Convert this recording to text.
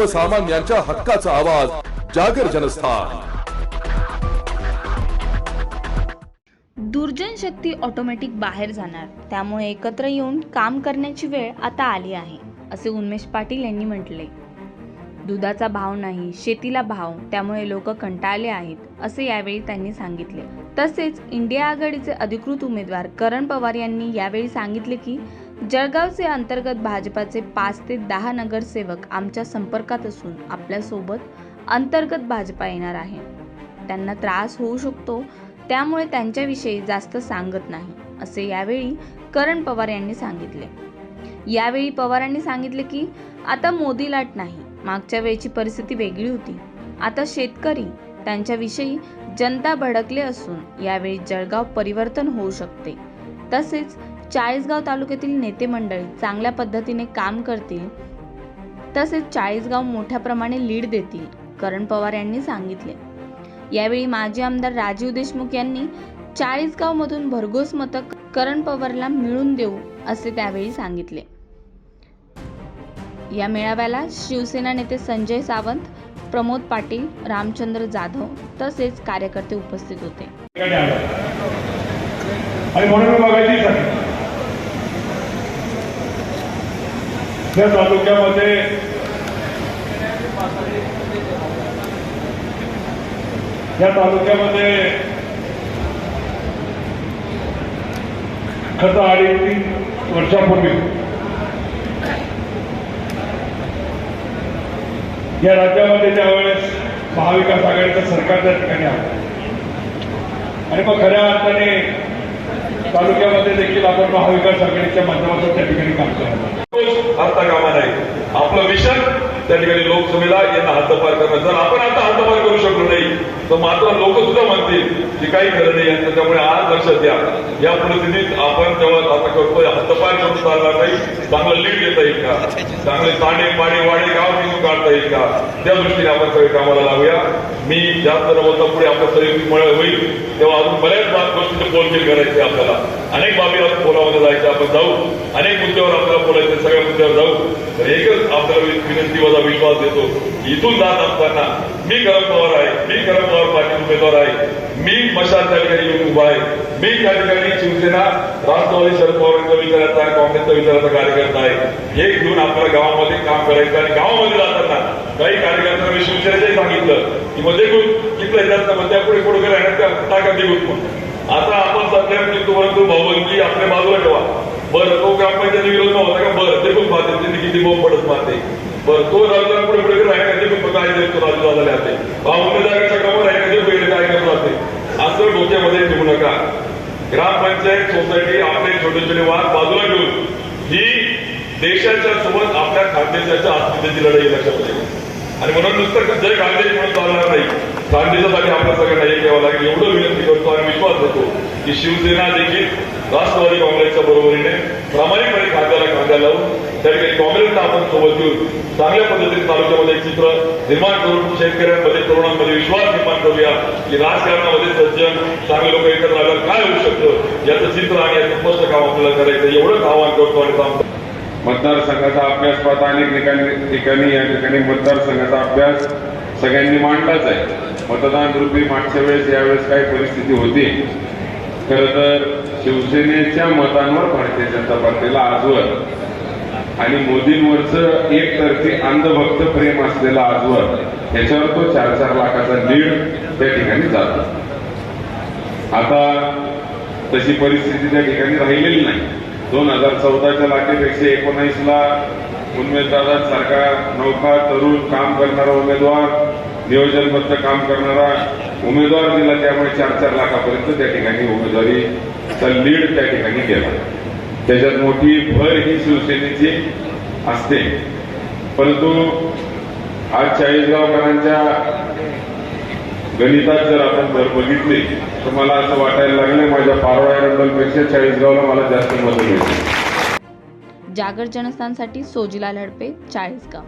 सर्वसामान्यांच्या हक्काचा आवाज जागर जनस्थान. दुर्जन शक्ती ऑटोमॅटिक बाहेर जाणार. त्यामुळे एकत्र येऊन काम करण्याची वेळ आता आली आहे असे उन्मेष पाटील यांनी म्हटले. दुधाचा भाव नाही शेतीला भाव त्यामुळे लोक कंटाळले आहेत असे यावेळी त्यांनी सांगितले. तसेच इंडिया आघाडीचे अधिकृत उमेदवार करण पवार यांनी यावेळी सांगितले की जळगावचे अंतर्गत भाजपाचे पाच ते दहा नगरसेवक आमच्या संपर्कात असून आपल्यासोबत अंतर्गत भाजपा येणार आहे. त्यांना त्रास होऊ शकतो त्यामुळे त्यांच्याविषयी जास्त सांगत नाही असे यावेळी करण पवार यांनी सांगितले. यावेळी पवारांनी सांगितले की आता मोदी लाट नाही मागच्या वेळची परिस्थिती वेगळी होती. आता शेतकरी त्यांच्याविषयी जनता भडकले असून यावेळी जळगाव परिवर्तन होऊ शकते. तसेच चाळीसगाव तालुक्यातील नेते मंडळी चांगल्या पद्धतीने काम करतील तसेच चाळीसगाव मोठ्या प्रमाणे लीड देतील करण पवार यांनी सांगितले. यावेळी माजी आमदार राजीव देशमुख यांनी चाळीसगावमधून भरघोस मतं करण पवारला मिळून देऊ असे त्यावेळी सांगितले. या मेळाव्याला शिवसेना नेते संजय सावंत प्रमोद पाटील रामचंद्र जाधव तसेच कार्यकर्ते उपस्थित होते ठिकाणी आलो आणि म्हणून मी बघायची सांगितलं त्या तालुक्यामध्ये या तालुक्यामध्ये खत अडीच तीन वर्षापूर्वी या राज्यामध्ये त्यावेळेस महाविकास आघाडीचं सरकार त्या ठिकाणी आलं. आणि मग खऱ्या अर्थाने तालुक्यामध्ये देखील आपण महाविकास आघाडीच्या माध्यमातून त्या ठिकाणी काम कामा नाही. आपलं मिशन त्या ठिकाणी लोकसभेला यांना हद्दपार करणं. जर आपण आता हद्दपार करू शकलो नाही तर मात्र लोक सुद्धा म्हणतील की काही खरं नाही यांचं त्यामुळे आज लक्षात द्या या परिस्थितीत आपण जेव्हा आता करतोय हद्दपार करून चालणार नाही चांगलं लीड देता येईल का? चांगले ताणे पाणी वाडे गाव निघून काढता येईल का? त्या दृष्टीने आपण सगळे कामाला लावूया. मी जास्त न बोलता पुढे आपलं सगळी होईल तेव्हा अजून बऱ्याच बाब गोष्टीचे बोलबिल करायचे आपल्याला. अनेक बाबी आज पोलामध्ये जायचं आपण जाऊ. अनेक मुद्द्यावर आपल्याला बोलायचं सगळ्या मुद्द्यावर जाऊ. तर एकच आपल्याला विनंती माझा विश्वास देतो इथून जात असताना मी करम पवार आहे मी करम पवार पाटील उमेदवार आहे. मी मशाल त्या ठिकाणी येऊन उभा आहे. मी त्या ठिकाणी शिवसेना राष्ट्रवादी शरद पवारांचा विचाराचा काँग्रेसचा विचाराचा कार्यकर्ता आहे. हे घेऊन आपल्याला गावामध्ये काम करायचं आणि गावामध्ये जाताना काही कार्यकर्त्यांना मी शिवसेनेचे सांगितलं की मध्ये कितलं जास्त मध्ये पुढे पुढे राहण्याच्या ताकद देऊन मग आता आपण सध्या मी तुम्हाला तो भाऊबंदी आपल्या बाजूला ठेवा. बरं तो ग्रामपंचायत विरोध नव्हता का? बरं ते पण पाहते तिथे किती बोंब पडत पाहते. बरं तो राजूला पुढे पुढे राहण्याचे पण काय देतो राजूला झाले असते उमेदवाराच्या कामावर राहण्याचे वेगळे काय करत असते असं डोक्यामध्ये ठेवू नका. ग्रामपंचायत सोसायटी आपले छोटे छोटे वाद बाजूला घेऊन ही देशाच्या सोबत आपल्या खानदेशाच्या अस्मितेची लढाई लक्षात ठेवा. आणि म्हणून नुसतं जय खानदेश म्हणून चालणार नाही. खानदेशासाठी आपल्या सगळ्यांना हे घ्यावं लागेल. एवढं विनंती करतो आणि विश्वास देतो की शिवसेना देखील राष्ट्रवादी काँग्रेसच्या बरोबरीने प्रामाणिकपणे खांद्याला खांद्या लावून त्या ठिकाणी काँग्रेसला आपण सोबत घेऊन चांगल्या पद्धतीने तालुक्यामध्ये चित्र निर्माण करून शेतकऱ्यांमध्ये तरुणांमध्ये विश्वास निर्माण करूया की राजकारणामध्ये सज्जन चांगले लोक एकत्र आल्यावर काय होऊ शकतं? याचं चित्र आणि याचं स्पष्ट काम आपल्याला करायचं एवढं आवाहन करतो आणि काम मतदारसंघाचा अभ्यास पाहता अनेक ठिकाणी ठिकाणी या ठिकाणी मतदारसंघाचा अभ्यास सगळ्यांनी मांडलाच आहे. मतदान रूपी मागच्या वेळेस यावेळेस काय परिस्थिती होती. खर तर शिवसेनेच्या मतांवर भारतीय जनता पार्टीला आजवर आणि मोदींवरचं एकतर्फी अंधभक्त प्रेम असलेला आजवर त्याच्यावर तो चार चार लाखाचा लीड त्या ठिकाणी जातो. आता तशी परिस्थिती त्या ठिकाणी राहिलेली नाही. दोन हजार चौदाच्या लाखेपेक्षा एकोणीसला उमेदवारांसारखा नौका तरुण काम करणारा उमेदवार नियोजनबद्ध काम करणारा उमेदवार दिला. त्यामुळे चार चार लाखापर्यंत त्या ठिकाणी उमेदवारीचा लीड त्या ठिकाणी गेला. त्याच्यात मोठी भर ही शिवसेनेची असते. परंतु आज चाळीसगावकरांच्या गणितात जर आपण जर बघितली तर मला असं वाटायला लागलं माझ्या पारोळा एरंडलपेक्षा चाळीसगावला मला जास्त मदत मिळते जागर जनस्थानसाठी सोजिला लढपे चाळीसगाव.